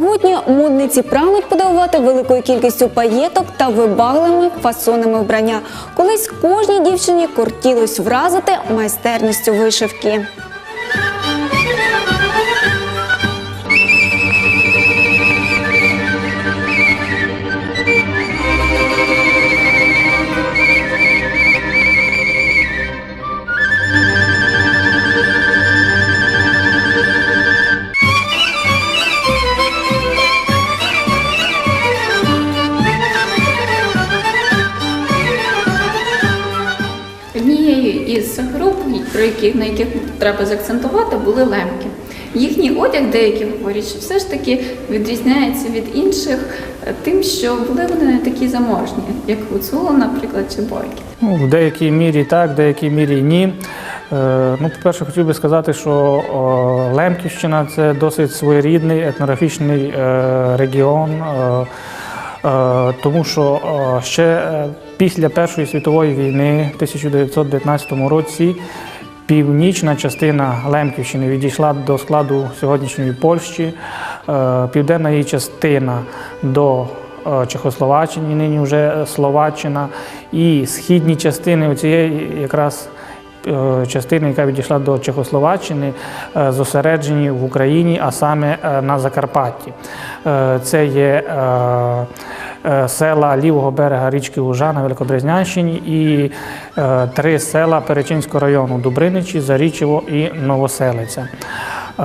Сьогодні модниці прагнуть подивувати великою кількістю паєток та вибагливими фасонами вбрання. Колись кожній дівчині кортілось вразити майстерністю вишивки. Про яких на яких треба заакцентувати, були лемки. Їхній одяг, деякі говорять, що все ж таки відрізняється від інших е, тим, що були вони не такі заможні, як Гуцуло, наприклад, чи Бойки. Ну, в деякій мірі так, в деякій мірі ні. Е, ну, по-перше, хотів би сказати, що о, Лемківщина це досить своєрідний етнографічний е, регіон, е, е, тому що ще е, після Першої світової війни в 1919 році північна частина Лемківщини відійшла до складу сьогоднішньої Польщі, е, південна її частина до е, Чехословаччини, нині вже Словаччина, і східні частини цієї якраз е, частини, яка відійшла до Чехословаччини, зосереджені в Україні, а саме на Закарпатті. Це є села лівого берега річки Ужа на Великобрезнянщині і е, три села Перечинського району Дубриничі, Зарічево і Новоселиця. Е,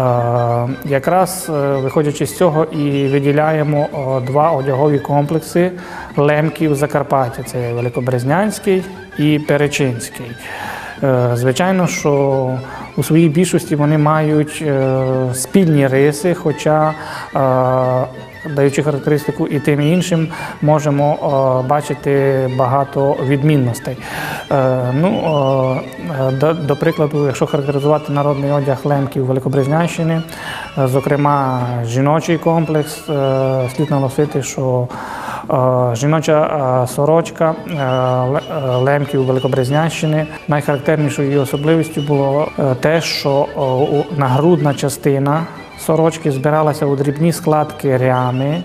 Якраз е, виходячи з цього і виділяємо два одягові комплекси лемків Закарпаття. Це Великобрезнянський і Перечинський. Е, Звичайно, що у своїй більшості вони мають е, спільні риси, хоча е, даючи характеристику і тим і іншим, можемо е, бачити багато відмінностей. Е, Ну, е, до, до прикладу, якщо характеризувати народний одяг лемків Великобрезнянщини, е, зокрема жіночий комплекс, е, слід наголосити, що Жіноча сорочка е, е, лемків Великобрезнянщини. Найхарактернішою особливістю було е, те, що нагрудна частина сорочки збиралася у дрібні складки рями.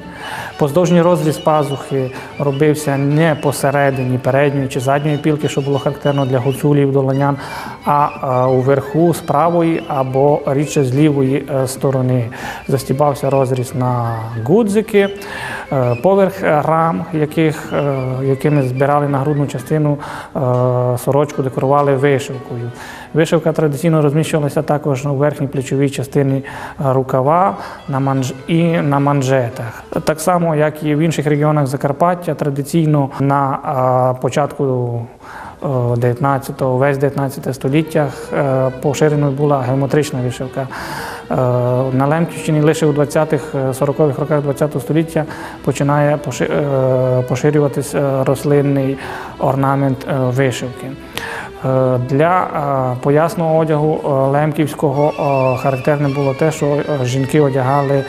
Поздовжній розріз пазухи робився не посередині передньої чи задньої пілки, що було характерно для гуцулів долонян, а е, уверху з правої або рідше з лівої сторони. Застібався розріз на гудзики, поверх рам, яких, е, якими збирали нагрудну частину е, сорочку, декорували вишивкою. Вишивка традиційно розміщувалася також у верхній плечовій частині е, рукава на манж... і на манжетах. Так само, як і в інших регіонах Закарпаття, традиційно на е, початку 19-го, весь 19 століття е, поширеною була геометрична вишивка. Е, На Лемківщині лише у 20-х, 40-х роках 20 століття починає е, поширюватись е, рослинний орнамент е, вишивки. Е, Для е, поясного одягу е, лемківського е, характерне було те, що е, жінки одягали е,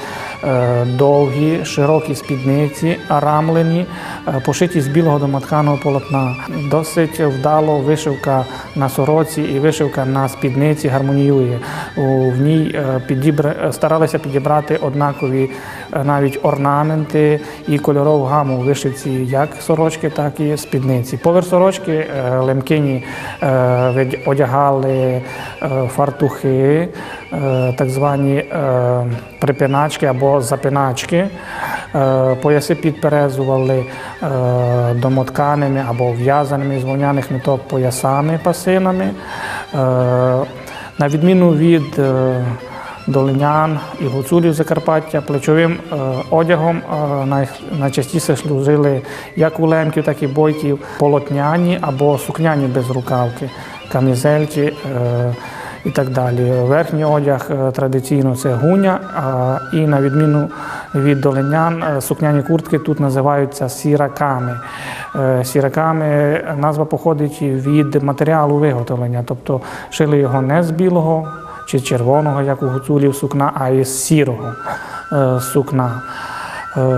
довгі, широкі спідниці, рамлені, е, пошиті з білого домотканого полотна. Досить вдало вишивка на сороці і вишивка на спідниці гармоніює. В ній е, старалися підібрати однакові е, навіть орнаменти і кольорову гаму вишивці як сорочки, так і спідниці. Поверх сорочки е, лемкині е, одягали е, фартухи, е, так звані е, припиначки або запиначки. Е, Пояси підперезували е, домотканими або в'язаними з вовняних ниток поясами, пасинами. Е, На відміну від е, долинян і гуцулів Закарпаття плечовим е, одягом е, найчастіше служили як у лемків, так і бойків полотняні або сукняні безрукавки, камізельки е, і так далі. Верхній одяг е, традиційно це гуня, і на відміну від долинян. Е, Сукняні куртки тут називаються сіраками. Е, Сіраками назва походить від матеріалу виготовлення, тобто шили його не з білого чи червоного, як у гуцулів сукна, а із сірого сукна.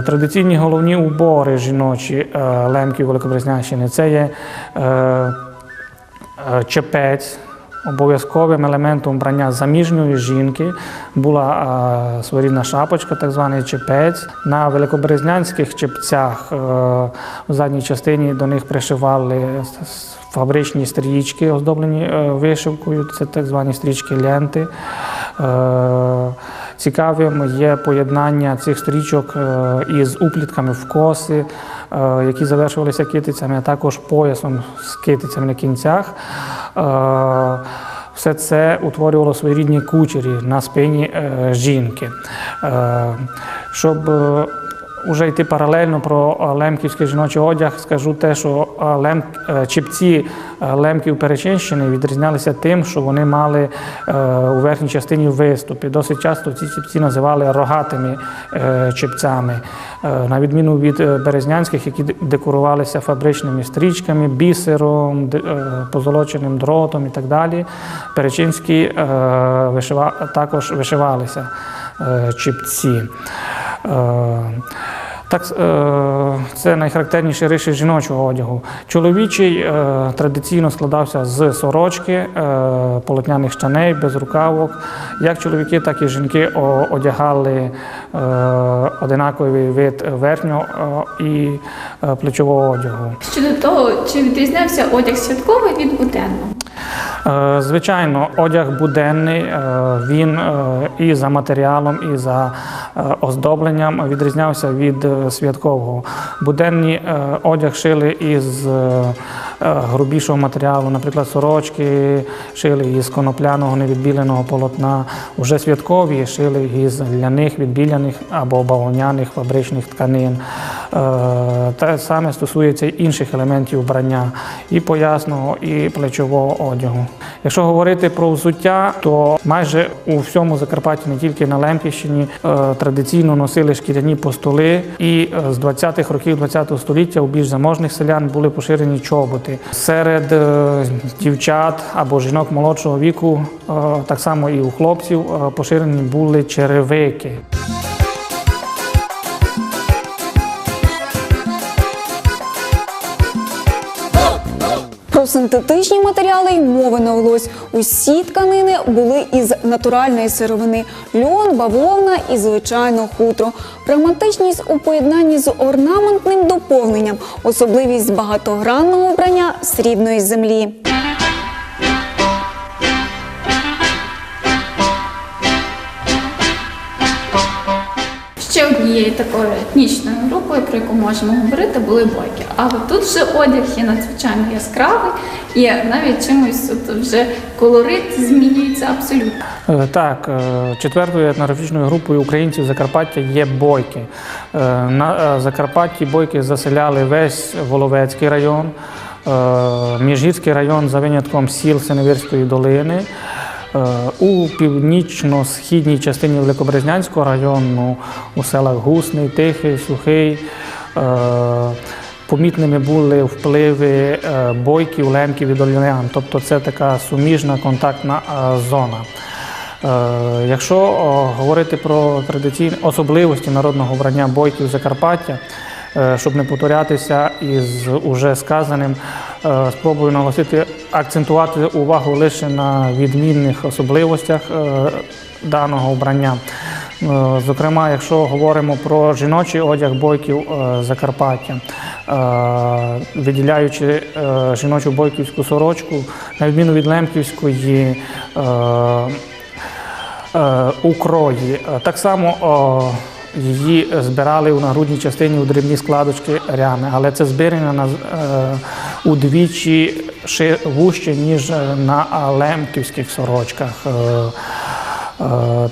Традиційні головні убори жіночі лемків Великобрезнянщини це є чепець. Обов'язковим елементом вбрання заміжньої жінки була е, своєрідна шапочка, так званий чепець. На великобрезнянських чепцях в у задній частині до них пришивали фабричні стрічки, оздоблені е, вишивкою, це так звані стрічки ленти. Цікавим є поєднання цих стрічок е, із уплітками в коси, е, які завершувалися китицями, а також поясом з китицями на кінцях. Е, Все це утворювало своєрідні кучері на спині жінки. Щоб Уже йти паралельно про е, лемківський жіночий одяг, скажу те, що е, лем, е, чіпці лемків Перечинщини відрізнялися тим, що вони мали у верхній частині виступи. Досить часто ці чіпці називали рогатими чіпцями, на відміну від березнянських, які декорувалися фабричними стрічками, бісером, позолоченим дротом і так далі. Перечинські також вишивалися чіпці. Е, Так, е, це найхарактерніші риси жіночого одягу. Чоловічий е, традиційно складався з сорочки, полотняних штаней, безрукавок. Як чоловіки, так і жінки одягали одинаковий вид верхнього і плечового одягу. Щодо того, чи відрізнявся одяг святковий від буденного? Е, Звичайно, одяг буденний, е, він е, і за матеріалом, і за оздобленням відрізнявся від святкового. Буденні е, одяг шили із грубішого матеріалу, наприклад, сорочки шили із конопляного невідбіленого полотна. Уже святкові шили із ляних, відбіляних або бавовняних фабричних тканин. Е, Те саме стосується інших елементів вбрання і поясного, і плечового одягу. Якщо говорити про взуття, то майже у всьому Закарпатті, не тільки на Лемківщині, е, традиційно носили шкіряні постоли, і е, з 20-х років ХХ століття у більш заможних селян були поширені чоботи. Серед е, дівчат або жінок молодшого віку, е, так само і у хлопців, е, поширені були черевики. Синтетичні матеріали й мови не велось. Усі тканини були із натуральної сировини: льон, бавовна і звичайно хутро. Прагматичність у поєднанні з орнаментним доповненням, особливість багатогранного вбрання срібної землі. Однією такою етнічною групою, про яку можемо говорити, були бойки. Але тут вже одяг є надзвичайно яскравий і навіть чимось от вже колорит змінюється абсолютно. Е, Так, е, четвертою етнографічною групою українців Закарпаття є бойки. Е, На Закарпатті бойки заселяли весь Воловецький район, Міжгірський район за винятком сіл Синевірської долини. Е, У північно-східній частині Великобрезнянського району у селах Гусний, Тихий, Сухий. е, Помітними були впливи е, бойків, лемків і долінян, тобто це така суміжна контактна зона. Якщо говорити про традиційні особливості народного вбрання бойків Закарпаття, щоб не повторятися із уже сказаним, е, спробую наголосити, акцентувати увагу лише на відмінних особливостях е, даного вбрання. Е, Зокрема, якщо говоримо про жіночий одяг бойків е, Закарпаття, е, виділяючи е, жіночу бойківську сорочку, на відміну від лемківської, е, е, у крої. Е, Так само її збирали у нагрудній частині у дрібні складочки рями, але це збирання е, удвічі вужче, ніж е, на лемківських сорочках. Е,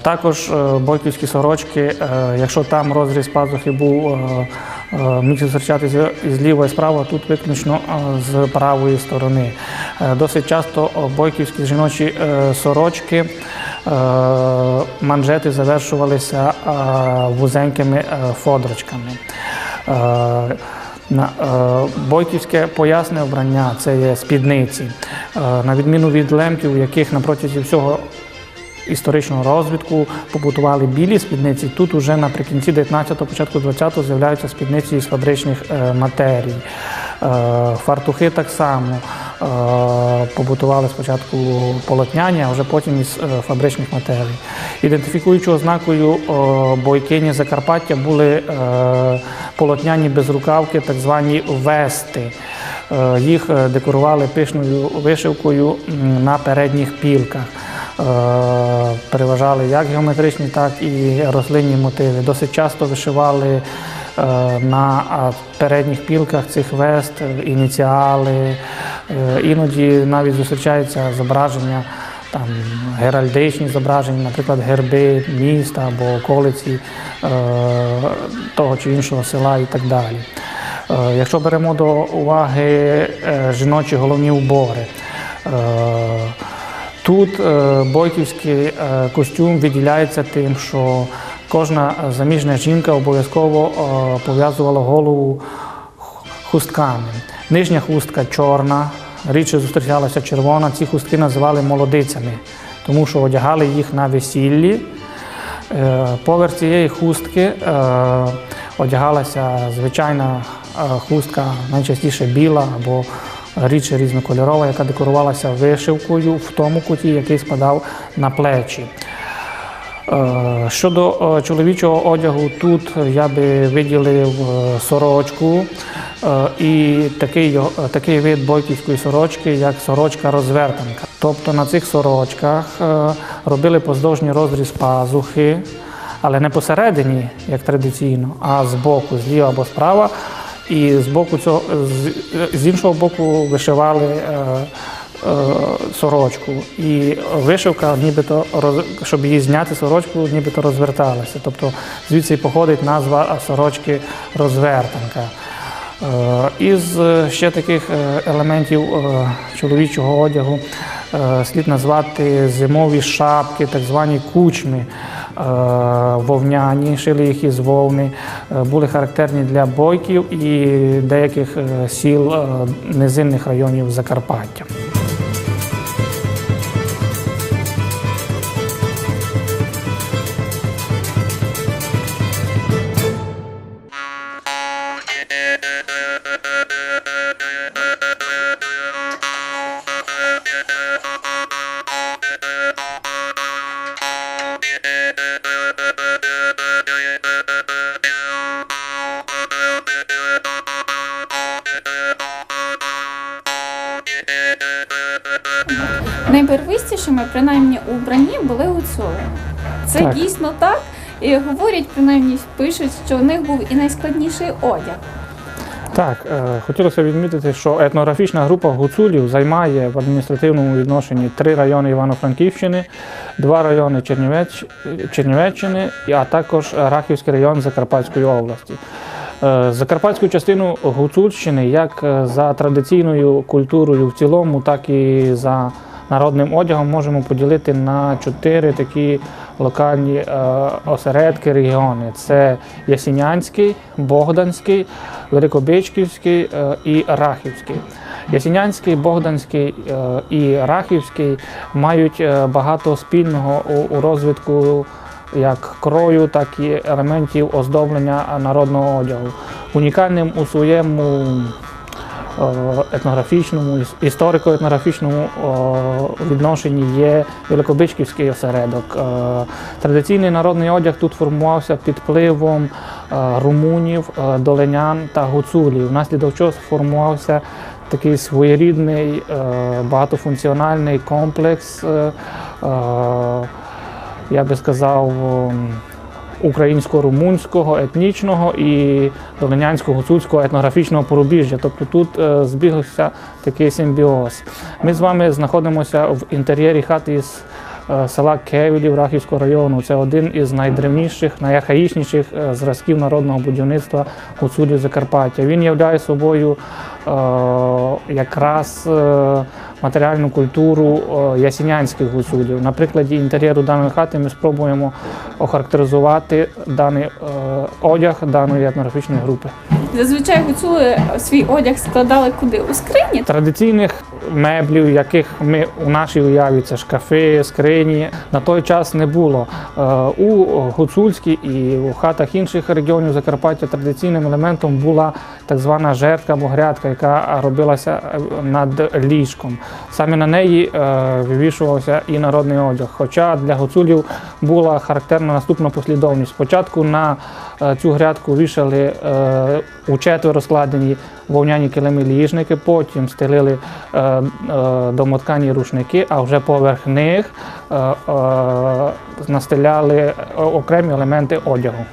Також бойківські сорочки, якщо там розріз пазухи був міг зустрічатися з лівої і з правої, тут виключно з правої сторони. Досить часто бойківські жіночі сорочки манжети завершувалися е, вузенькими е, фодрочками. Е, е, бойківське поясне вбрання це є спідниці. Е, на відміну від лемків, у яких на протязі всього історичного розвитку побутували білі спідниці. Тут уже наприкінці 19-го, початку 20-го з'являються спідниці із фабричних е, матерій. Е, фартухи так само е, побутували спочатку полотняні, а вже потім із е, фабричних матерій. Ідентифікуючою ознакою е, бойкині Закарпаття були е, полотняні безрукавки, так звані вести. Е, Їх е, декорували пишною вишивкою на передніх пілках. Е, Переважали як геометричні, так і рослинні мотиви. Досить часто вишивали е, на передніх пілках цих вест е, ініціали. Е, Іноді навіть зустрічаються зображення там геральдичні зображення, наприклад, герби міста або околиці е, того чи іншого села і так далі. Е, Якщо беремо до уваги жіночі головні убори, тут бойківський костюм виділяється тим, що кожна заміжня жінка обов'язково пов'язувала голову хустками. Нижня хустка чорна, рідше зустрічалася червона. Ці хустки називали молодицями, тому що одягали їх на весіллі. Поверх цієї хустки одягалася звичайна хустка, найчастіше біла або рідше різнокольорова, яка декорувалася вишивкою в тому куті, який спадав на плечі. Щодо чоловічого одягу, тут я би виділив сорочку і такий, е, такий вид бойківської сорочки, як сорочка розвертанка. Тобто на цих сорочках е, робили поздовжній розріз пазухи, але не посередині, як традиційно, а збоку, зліва або справа. І з боку цього, з, з іншого боку вишивали е, е, сорочку. І вишивка, нібито щоб її зняти сорочку, нібито розверталася. Тобто звідси і походить назва сорочки розвертанка. Е, Із е, ще таких е, елементів чоловічого одягу слід назвати зимові шапки, так звані кучми вовняні, шили їх із вовни, були характерні для бойків і деяких сіл низинних районів Закарпаття. Принаймні, у вбранні були гуцули. Це Так. дійсно так. І говорять, принаймні пишуть, що у них був і найскладніший одяг. Так, е, хотілося відмітити, що етнографічна група гуцулів займає в адміністративному відношенні три райони Івано-Франківщини, два райони Чернівеч... Чернівеччини, а також Рахівський район Закарпатської області. Е, Закарпатську частину Гуцульщини як е, за традиційною культурою в цілому, так і за народним одягом можемо поділити на чотири такі локальні е, осередки, регіони. Це Ясінянський, Богданський, Великобичківський е, і Рахівський. Ясінянський, Богданський е, і Рахівський мають багато спільного у, розвитку як крою, так і елементів оздоблення народного одягу. Унікальним у своєму етнографічному, історико-етнографічному е, відношенні є Великобичківський осередок. Е, Традиційний народний одяг тут формувався під впливом е, румунів, е, доленян та гуцулів. Внаслідок чого сформувався такий своєрідний е, багатофункціональний комплекс. е, е, я би сказав, українсько-румунського, етнічного і долинянського гуцульського етнографічного порубіжжя. Тобто тут е, збігався такий симбіоз. Ми з вами знаходимося в інтер'єрі хати із е, села Кевілів Рахівського району. Це один із найдревніших, найархаїчніших е, зразків народного будівництва гуцулів Закарпаття. Він являє собою якраз матеріальну культуру е, ясінянських гуцулів. На прикладі інтер'єру даної хати ми спробуємо охарактеризувати даний е, одяг даної етнографічної групи. Зазвичай гуцули свій одяг складали куди? У скрині. Традиційних меблів, яких ми у нашій уяві це шкафи, скрині, на той час не було. Е, У гуцульській і у хатах інших регіонів Закарпаття традиційним елементом була так звана жертка або грядка, яка робилася е, над ліжком. Саме на неї е, вивішувався і народний одяг. Хоча для гуцулів була характерна наступна послідовність. Спочатку на цю грядку вішали у четверо складені вовняні килими ліжники, потім стелили е, е, домоткані рушники, а вже поверх них е, настеляли окремі елементи одягу.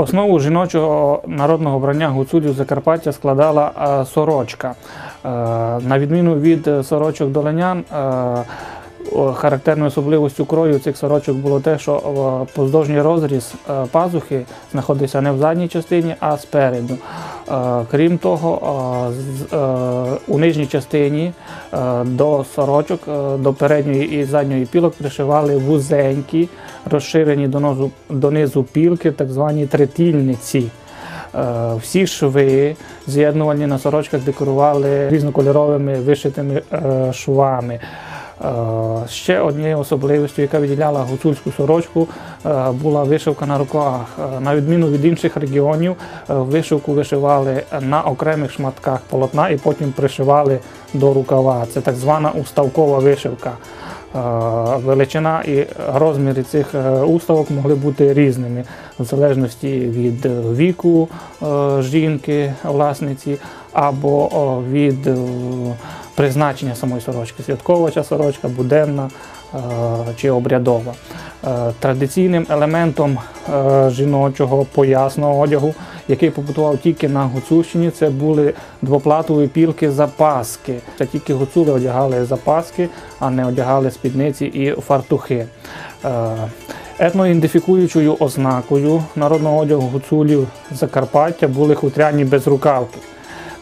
Основу жіночого народного брання гуцулів Закарпаття складала е, сорочка. Е, На відміну від е, сорочок долинян, характерною особливостю крою цих сорочок було те, що поздовжній розріз е, пазухи знаходився не в задній частині, а спереду. Е, Крім того, е, у нижній частині до сорочок, до передньої і задньої пілок пришивали вузенькі, розширені донизу, пілки, так звані третільниці. Всі шви з'єднувальні на сорочках декорували різнокольоровими вишитими швами. Е, Ще однією особливістю, яка виділяла гуцульську сорочку, е, була вишивка на рукавах. Е, На відміну від інших регіонів, вишивку вишивали на окремих шматках полотна і потім пришивали до рукава. Це так звана уставкова вишивка. Величина і розміри цих уставок могли бути різними в залежності від віку жінки, власниці, або від призначення самої сорочки. Святкова ця сорочка, буденна е, чи обрядова. Е, Традиційним елементом е, жіночого поясного одягу, який побутував тільки на Гуцульщині, це були двоплатові пілки запаски. Це тільки гуцули одягали запаски, а не одягали спідниці і фартухи. Етноідентифікуючою ознакою народного одягу гуцулів Закарпаття були хутряні безрукавки.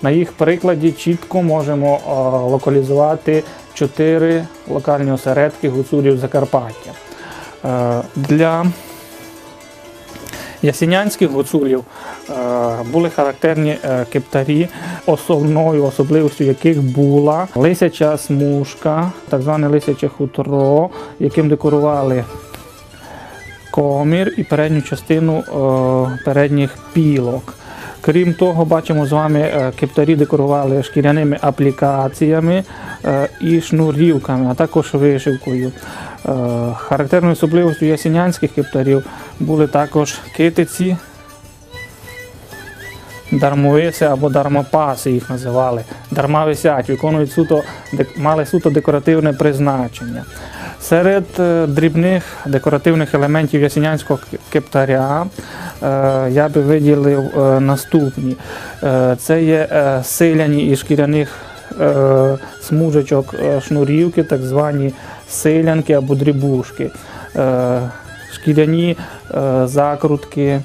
На їх прикладі чітко можемо е, локалізувати чотири локальні осередки гуцулів Закарпаття. Е, Для ясінянських гуцулів е, були характерні кептарі, основною особливістю яких була лисяча смужка, так зване лисяче хутро, яким декорували комір і передню частину передніх пілок. Крім того, бачимо з вами е, кептарі декорували шкіряними аплікаціями е, і шнурівками, а також вишивкою. Е, Характерною особливістю ясінянських кептарів були також китиці, дармовиси або дармопаси їх називали. Дарма висять, виконують суто, мали суто декоративне призначення. Серед е, дрібних декоративних елементів ясінянського кептаря е, я би виділив е, наступні. Це є силяні із шкіряних смужечок шнурівки, так звані силянки або дрібушки. Шкіряні закрутки,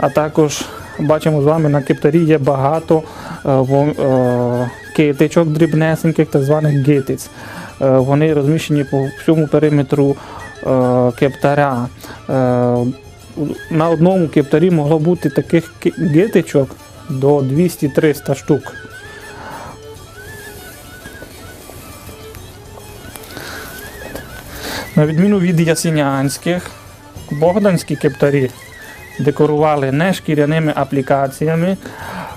а також бачимо з вами на кептарі є багато китичок дрібнесеньких, так званих гитиць. Е, Вони розміщені по всьому периметру е, кептаря. Е, На одному кептарі могло бути таких ки- гитичок до 200-300 штук. На відміну від ясінянських, богданські кептарі декорували не шкіряними аплікаціями,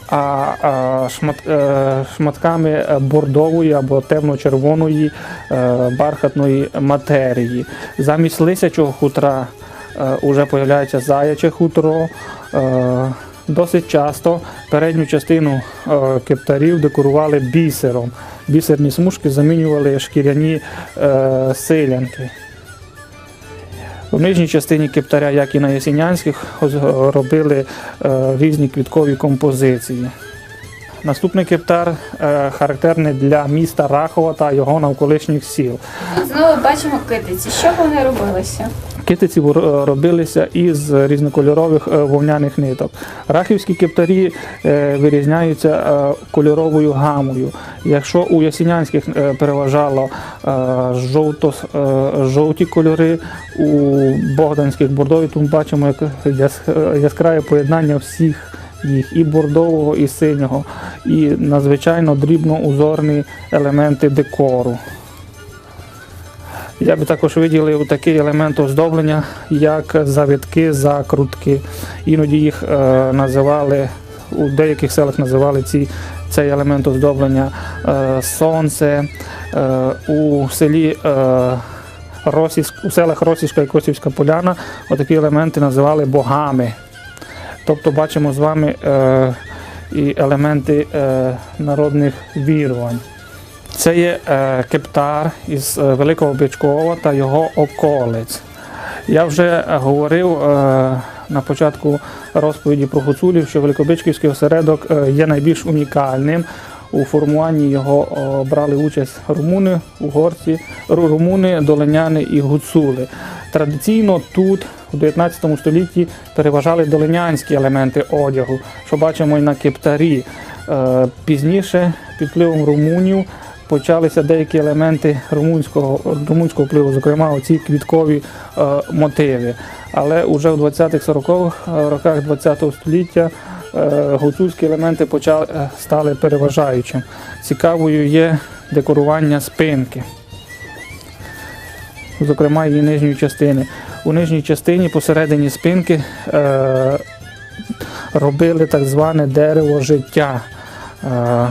а, е, шматками бордової або темно-червоної е, бархатної матерії. Замість лисячого хутра е, уже появляється заяче хутро. Е, Досить часто передню частину е, кептарів декорували бісером. Бісерні смужки замінювали шкіряні е, силянки. В нижній частині кептаря, як і на ясінянських, робили е, різні квіткові композиції. Наступний кептар е, характерний для міста Рахова та його навколишніх сіл. Знову бачимо китиці. Що вони робилися? Китиці робилися із різнокольорових е, вовняних ниток. Рахівські кептарі е, вирізняються е, кольоровою гамою. Якщо у ясінянських е, переважало е, жовто, е, жовті кольори, у богданських бордові, тому бачимо як е, яскраве поєднання всіх їх і бордового, і синього, і надзвичайно дрібно-узорні елементи декору. Я би також виділив такий елемент оздоблення, як завитки, закрутки. Іноді їх е, називали, у деяких селах називали ці, цей елемент оздоблення е, сонце. Е, у селі Російськ, у селах Російська і Косівська Поляна отакі елементи називали богами. Тобто бачимо з вами е, і елементи е, народних вірувань. Це є е, кептар із е, Великого Бичкова та його околиць. Я вже е, говорив на початку розповіді про гуцулів, що Великобичківський осередок є найбільш унікальним. У формуванні його брали участь румуни, угорці, румуни, долиняни і гуцули. Традиційно тут у 19 столітті переважали долинянські елементи одягу, що бачимо і на кептарі. Пізніше під впливом румунів почалися деякі елементи румунського, румунського впливу, зокрема оці квіткові е, мотиви. Але вже в 20-х-40-х роках ХХ століття е, гуцульські елементи почали, е, стали переважаючим. Цікавою є декорування спинки, зокрема її нижньої частини. У нижній частині посередині спинки е, робили так зване дерево життя. Е,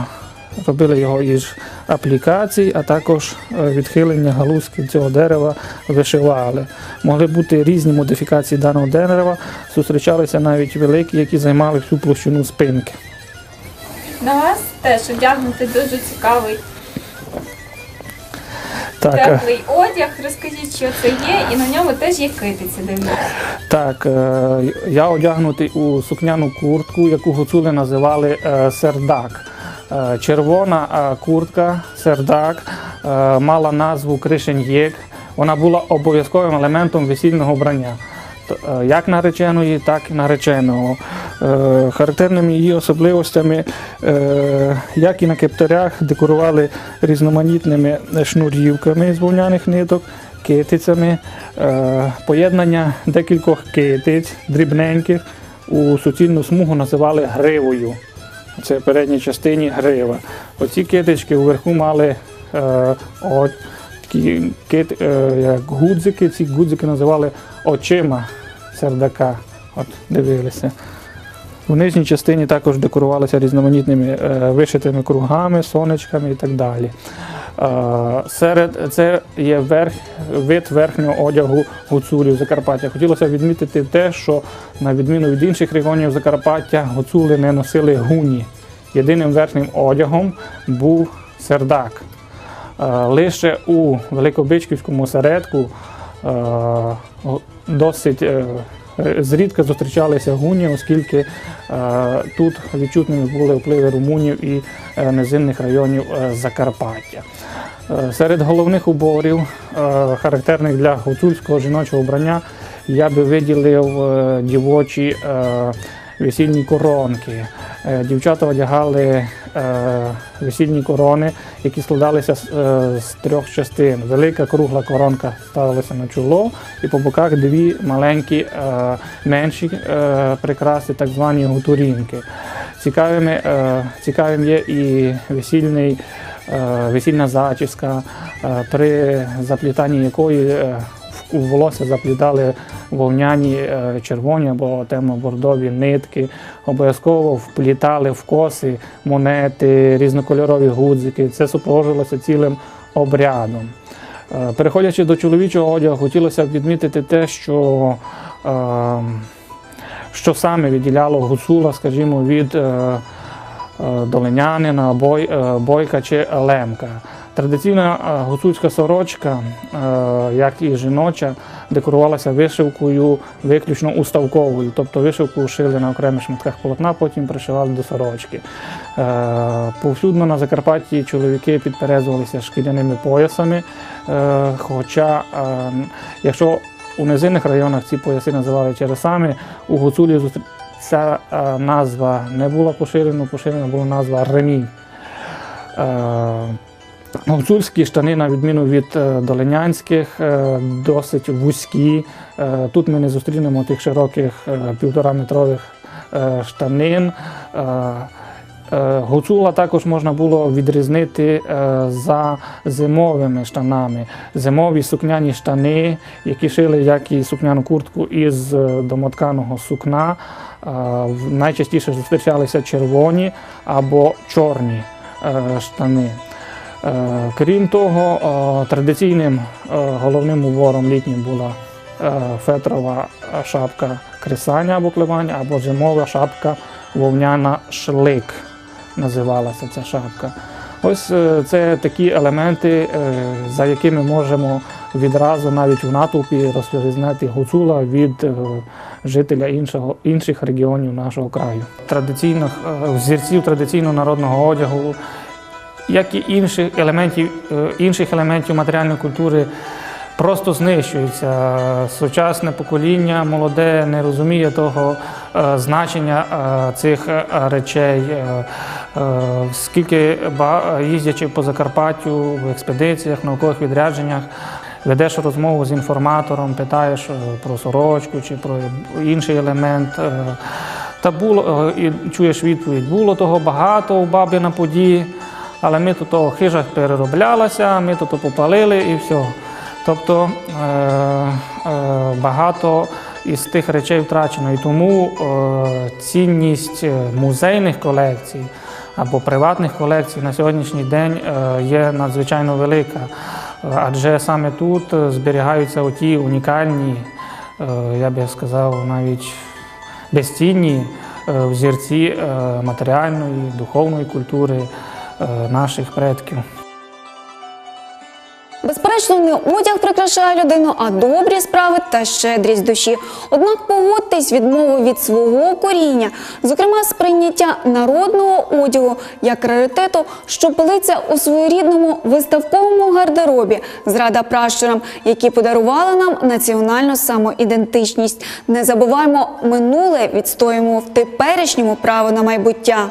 Робили його із аплікацій, а також е, відхилення галузки цього дерева вишивали. Могли бути різні модифікації даного дерева, зустрічалися навіть великі, які займали всю площину спинки. На вас теж одягнути дуже цікавий Так, е, теплий одяг. Розкажіть, що це є, і на ньому теж є китиці. Дивіться. так, е, я одягнутий у сукняну куртку, яку гуцули називали сердак. Е, Червона е, куртка, сердак, е, мала назву кришеньєк. Вона була обов'язковим елементом весільного вбрання. Е, Як нареченої, так і нареченого. Характерними її особливостями, як і на кептарях, декорували різноманітними шнурівками з вовняних ниток, китицями, поєднання декількох китиць, дрібненьких, у суцільну смугу називали гривою. Це в передній частині грива. Оці китички вверху мали е, о, такі кит, е, як гудзики. Ці гудзики називали очима сердака. От, дивилися. У нижній частині також декорувалися різноманітними е, вишитими кругами, сонечками і так далі. Серед це є верх, вид верхнього одягу гуцулів Закарпаття. Хотілося відмітити те, що на відміну від інших регіонів Закарпаття, гуцули не носили гуні. Єдиним верхнім одягом був сердак. Лише у Великобичківському осередку е, досить е, зрідка зустрічалися гуні, оскільки е, тут відчутними були впливи румунів і е, низинних районів е, Закарпаття. Е, Серед головних уборів, е, характерних для гуцульського жіночого вбрання, я би виділив е, дівочі е, весільні коронки. Е, Дівчата одягали е, весільні корони, які складалися з, е, трьох частин. Велика кругла коронка ставилася на чоло, і по боках дві маленькі е, менші е, прикраси, так звані гутурінки. Цікавими, е, цікавим є і весільний, е, весільна зачіска, е, при заплітанні якої е, у волосся заплітали вовняні е, червоні або темно-бордові нитки, обов'язково вплітали в коси монети, різнокольорові гудзики. Це супроводжувалося цілим обрядом. Е, Переходячи до чоловічого одягу, хотілося б відмітити те, що, е, що саме відділяло гуцула, скажімо, від долинянина, бой, бойка чи лемка. Традиційна е, гуцульська сорочка, е, як і жіноча, декорувалася вишивкою виключно уставковою, тобто вишивку шили на окремих шматках полотна, потім пришивали до сорочки. Е, Повсюдно на Закарпатті чоловіки підперезувалися шкіряними поясами, хоча якщо у низинних районах ці пояси називали чересами, у гуцулів зустр- ця назва не була поширена, поширена була назва ремінь. Гуцульські штани, на відміну від е, долинянських, е, досить вузькі. Е, Тут ми не зустрінемо тих широких півтораметрових штанин. Гуцула також можна було відрізнити за зимовими штанами. Зимові сукняні штани, які шили як і сукняну куртку із домотканого сукна. Найчастіше зустрічалися червоні або чорні штани. Е, Крім того, е, традиційним е, головним убором літнім була фетрова шапка кресання або клевання, або зимова шапка вовняна шлик називалася ця шапка. Ось це такі елементи, за якими можемо відразу навіть в натовпі розпізнати гуцула від жителя іншого, інших регіонів нашого краю. Традиційних взірців традиційного народного одягу як і інших елементів, е, інших елементів матеріальної культури, просто знищується. Сучасне покоління молоде не розуміє того е, значення е, цих речей. Скільки їздячи по Закарпаттю в експедиціях, наукових відрядженнях, ведеш розмову з інформатором, питаєш про сорочку чи про інший елемент. Та було і чуєш відповідь: було того багато у баби на поді, але ми тут того хижа перероблялася, ми тут попалили і все. Тобто е, е, багато із тих речей втрачено. І тому е, цінність музейних колекцій або приватних колекцій на сьогоднішній день є надзвичайно велика. Адже саме тут зберігаються оті унікальні, я би сказав, навіть безцінні взірці матеріальної, духовної культури наших предків. Безперечно, не одяг прикрашає людину, а добрі справи та щедрість душі. Однак погодьтесь відмову від свого коріння, зокрема сприйняття народного одягу як раритету, що пилиться у своєрідному виставковому гардеробі, зрада пращурам, які подарували нам національну самоідентичність. Не забуваємо минуле, відстоїмо в теперішньому право на майбуття.